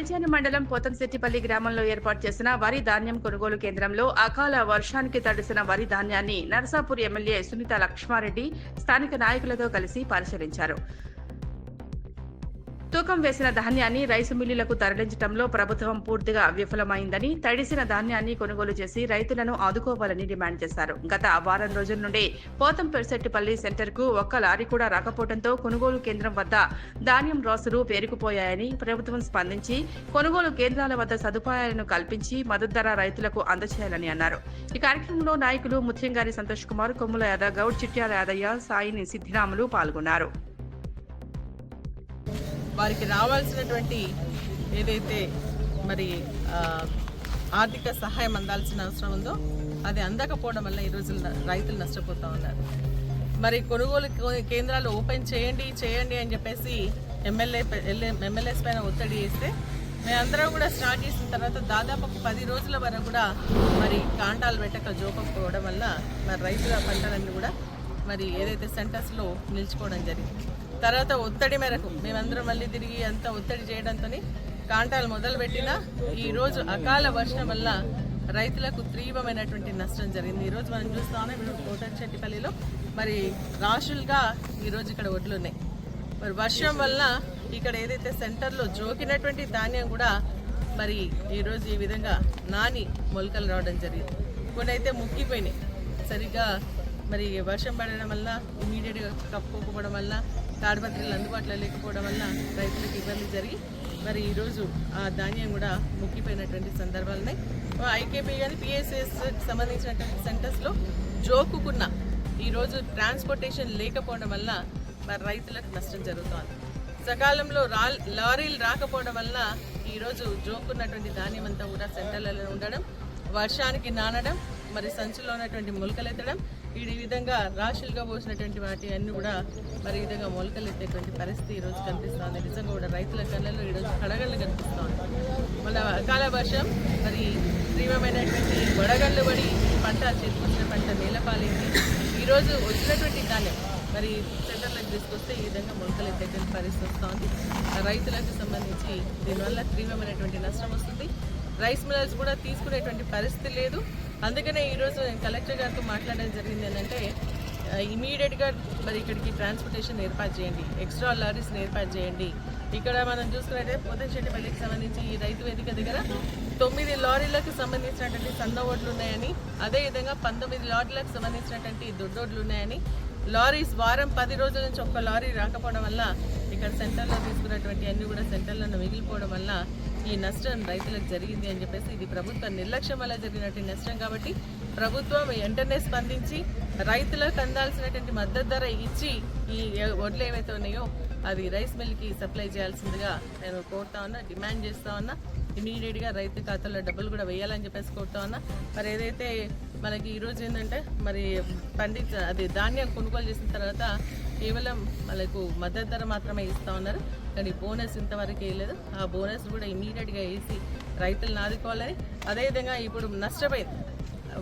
కొల్చాని మండలం పోతంశెట్టిపల్లి గ్రామంలో ఏర్పాటు చేసిన వరి ధాన్యం కొనుగోలు కేంద్రంలో అకాల వర్షానికి తడిసిన వరి ధాన్యాన్ని నరసాపూర్ ఎమ్మెల్యే సునీత లక్ష్మారెడ్డి స్థానిక నాయకులతో కలిసి పరిశీలించారు. తూకం వేసిన ధాన్యాన్ని రైసు మిల్లులకు తరలించడంలో ప్రభుత్వం పూర్తిగా విఫలమైందని తడిసిన ధాన్యాన్ని కొనుగోలు చేసి రైతులను ఆదుకోవాలని డిమాండ్ చేశారు. గత వారం రోజుల నుండి పోతం సెంటర్కు సెంటర్కు ఒక్క లారీ కూడా రాకపోవడంతో కొనుగోలు కేంద్రం వద్ద ధాన్యం రాసులు పేరుకుపోయాయని ప్రభుత్వం స్పందించి కొనుగోలు కేంద్రాల వద్ద సదుపాయాలను కల్పించి మద్దతు ధర రైతులకు అందజేయాలని అన్నారు. ఈ కార్యక్రమంలో నాయకులు ముత్యంగారి సంతోష్ కుమార్ కొమ్ముల యాదవ్ గౌడ్ చిట్యాల యాదయ్య సాయిని సిద్ధిరాములు పాల్గొన్నారు. వారికి రావాల్సినటువంటి ఏదైతే మరి ఆర్థిక సహాయం అందాల్సిన అవసరం ఉందో అది అందకపోవడం వల్ల ఈరోజు న- రైతులు నష్టపోతూ ఉన్నారు. మరి కొనుగోలు కేంద్రాలు ఓపెన్ చేయండి చేయండి అని చెప్పేసి ఎమ్మెల్యే ఎల్ఏ- ఎమ్మెల్యేస్ పైన ఒత్తిడి చేస్తే మేమందరం కూడా స్టార్ట్ చేసిన తర్వాత దాదాపు ఒక పది రోజుల వరకు కూడా మరి కాండాలు పెట్టక జోకపోవడం వల్ల మరి రైతుల పంటలన్నీ కూడా మరి ఏదైతే సెంటర్స్లో నిలిచిపోవడం జరిగింది. తర్వాత ఒత్తిడి మేరకు మేమందరం మళ్ళీ తిరిగి అంత ఒత్తిడి చేయడంతో కాంటాలు మొదలుపెట్టిన ఈరోజు అకాల వర్షం వల్ల రైతులకు తీవ్రమైనటువంటి నష్టం జరిగింది. ఈరోజు మనం చూస్తా ఉన్నాం ఇప్పుడు కోటంచెట్టిపల్లిలో మరి రాశులుగా ఈరోజు ఇక్కడ ఒడ్లు ఉన్నాయి. మరి వర్షం వల్ల ఇక్కడ ఏదైతే సెంటర్లో జోకినటువంటి ధాన్యం కూడా మరి ఈరోజు ఈ విధంగా నాని మొలకలు రావడం జరిగింది. కొన్ని అయితే ముక్కిపోయినాయి. సరిగ్గా మరి వర్షం పడడం వల్ల ఇమీడియట్గా కప్పుకోకపోవడం వల్ల తాడిపత్రులు అందుబాటులో లేకపోవడం వల్ల రైతులకు ఇబ్బంది జరిగి మరి ఈరోజు ఆ ధాన్యం కూడా ముక్కిపోయినటువంటి సందర్భాలు ఉన్నాయి. ఐకేపీ కానీ పిఎస్ఎస్ సంబంధించినటువంటి సెంటర్స్లో జోకుకున్న ఈరోజు ట్రాన్స్పోర్టేషన్ లేకపోవడం వల్ల మరి రైతులకు నష్టం జరుగుతోంది. సకాలంలో రా లారీలు రాకపోవడం వల్ల ఈరోజు జోకున్నటువంటి ధాన్యం అంతా కూడా సెంటర్లలో ఉండడం వర్షానికి నానడం మరి సంచిలో ఉన్నటువంటి మొలకలు ఎత్తడం ఈ విధంగా రాశులుగా పోసినటువంటి వాటి అన్ని కూడా మరి ఈ విధంగా మొలకలెత్తేటువంటి పరిస్థితి ఈరోజు రోజు నిజంగా కూడా రైతుల కళ్ళలో ఈరోజు కడగళ్ళు కనిపిస్తోంది. మళ్ళీ అకాల వర్షం మరి తీవ్రమైనటువంటి వడగళ్ళు పడి పంట చేతికొచ్చిన పంట నేలపాలైంది ఈరోజు వచ్చినటువంటి కాలం మరి సెంటర్లకు తీసుకొస్తే ఈ విధంగా మొలకలు ఎత్తేటువంటి పరిస్థితి వస్తుంది. రైతులకు సంబంధించి దీనివల్ల తీవ్రమైనటువంటి నష్టం వస్తుంది. రైస్ మిల్లర్స్ కూడా తీసుకునేటువంటి పరిస్థితి లేదు. అందుకనే ఈరోజు నేను కలెక్టర్ గారితో మాట్లాడడం జరిగింది ఏంటంటే ఇమీడియట్గా మరి ఇక్కడికి ట్రాన్స్పోర్టేషన్ ఏర్పాటు చేయండి. ఎక్స్ట్రా లారీస్ని ఏర్పాటు చేయండి. ఇక్కడ మనం చూసుకున్నట్టే పోతంశెట్టిపల్లికి సంబంధించి ఈ రైతు వేదిక దగ్గర తొమ్మిది లారీలకు సంబంధించినటువంటి సన్న ఓట్లు ఉన్నాయని అదేవిధంగా పంతొమ్మిది లారీలకు సంబంధించినటువంటి దొడ్డోడ్లు ఉన్నాయని లారీస్ వారం పది రోజుల నుంచి ఒక్క లారీ రాకపోవడం వల్ల ఇక్కడ సెంటర్లో తీసుకున్నటువంటి అన్నీ కూడా సెంటర్లను మిగిలిపోవడం వల్ల ఈ నష్టం రైతులకు జరిగింది అని చెప్పేసి ఇది ప్రభుత్వ నిర్లక్ష్యం వల్ల జరిగినటువంటి నష్టం కాబట్టి ప్రభుత్వం వెంటనే స్పందించి రైతులకు అందాల్సినటువంటి మద్దతు ధర ఇచ్చి ఈ వడ్లు ఏవైతే ఉన్నాయో అది రైస్ మిల్కి సప్లై చేయాల్సిందిగా నేను కోరుతా ఉన్నా డిమాండ్ చేస్తా ఉన్నా. ఇమీడియట్గా రైతు ఖాతాలో డబ్బులు కూడా వేయాలని చెప్పేసి కోరుతా ఉన్నా. మరి ఏదైతే మనకి ఈరోజు ఏంటంటే మరి పండించ అది ధాన్యం కొనుగోలు చేసిన తర్వాత కేవలం వాళ్ళకు మద్దతు ధర మాత్రమే ఇస్తా ఉన్నారు. కానీ బోనస్ ఇంతవరకు వేయలేదు. ఆ బోనస్ కూడా ఇమీడియట్గా వేసి రైతులను ఆదుకోవాలని అదేవిధంగా ఇప్పుడు నష్టపోయింది.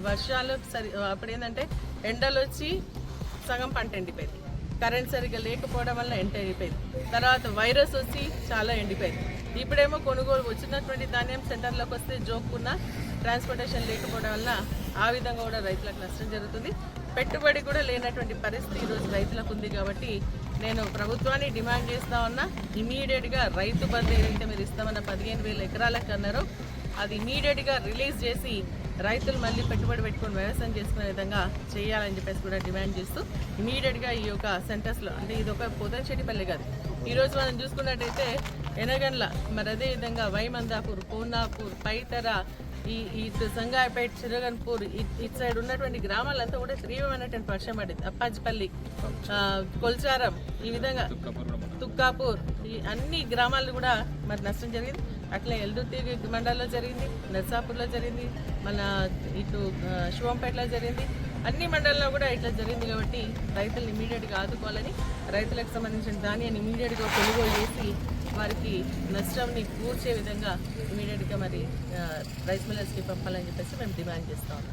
వర్షాలు సరి అప్పుడు ఏంటంటే ఎండలు వచ్చి సగం పంట ఎండిపోయింది. కరెంట్ సరిగ్గా లేకపోవడం వల్ల ఎంట ఎండిపోయింది. తర్వాత వైరస్ వచ్చి చాలా ఎండిపోయింది. ఇప్పుడేమో కొనుగోలు వచ్చినటువంటి ధాన్యం సెంటర్లోకి వస్తే జోక్కున్న ట్రాన్స్పోర్టేషన్ లేకపోవడం వల్ల ఆ విధంగా కూడా రైతులకు నష్టం జరుగుతుంది. పెట్టుబడి కూడా లేనటువంటి పరిస్థితి ఈరోజు రైతులకు ఉంది కాబట్టి నేను ప్రభుత్వాన్ని డిమాండ్ చేస్తా ఉన్నా ఇమీడియట్గా రైతు బంధు ఏదైతే మీరు ఇస్తామన్న పదిహేను వేల ఎకరాలకు అన్నారో అది ఇమీడియట్గా రిలీజ్ చేసి రైతులు మళ్ళీ పెట్టుబడి పెట్టుకొని వ్యవసాయం చేసుకునే విధంగా చేయాలని చెప్పేసి కూడా డిమాండ్ చేస్తూ ఇమీడియట్గా ఈ యొక్క సెంటర్స్లో అంటే ఇది ఒక పోతంశెట్టిపల్లి కాదు. ఈరోజు మనం చూసుకున్నట్టయితే ఎనగండ్ల మరి అదేవిధంగా వైమందాపూర్ కోనాపూర్ పైతర ఈ ఇటు సంగాయపేట చిరగన్పూర్ ఇటు సైడ్ ఉన్నటువంటి గ్రామాలంతా కూడా తీవ్రమైనటువంటి వర్షం పడింది అప్పాజిపల్లి కొల్చారం ఈ విధంగా తుక్కాపూర్ ఈ అన్ని గ్రామాలు కూడా మరి నష్టం జరిగింది. అట్లా ఎల్దుర్తి మండలంలో జరిగింది నర్సాపూర్లో జరిగింది మన ఇటు శివంపేటలో జరిగింది. అన్ని మండలాల్లో కూడా ఇట్లా జరిగింది కాబట్టి రైతులను ఇమీడియట్గా ఆదుకోవాలని రైతులకు సంబంధించిన ధాన్యాన్ని ఇమీడియట్గా కొనుగోలు చేసి వారికి నష్టాన్ని కూర్చే విధంగా ఇమీడియట్గా మరి రైస్ మిల్లర్స్కి పంపాలని చెప్పేసి మేము డిమాండ్ చేస్తాం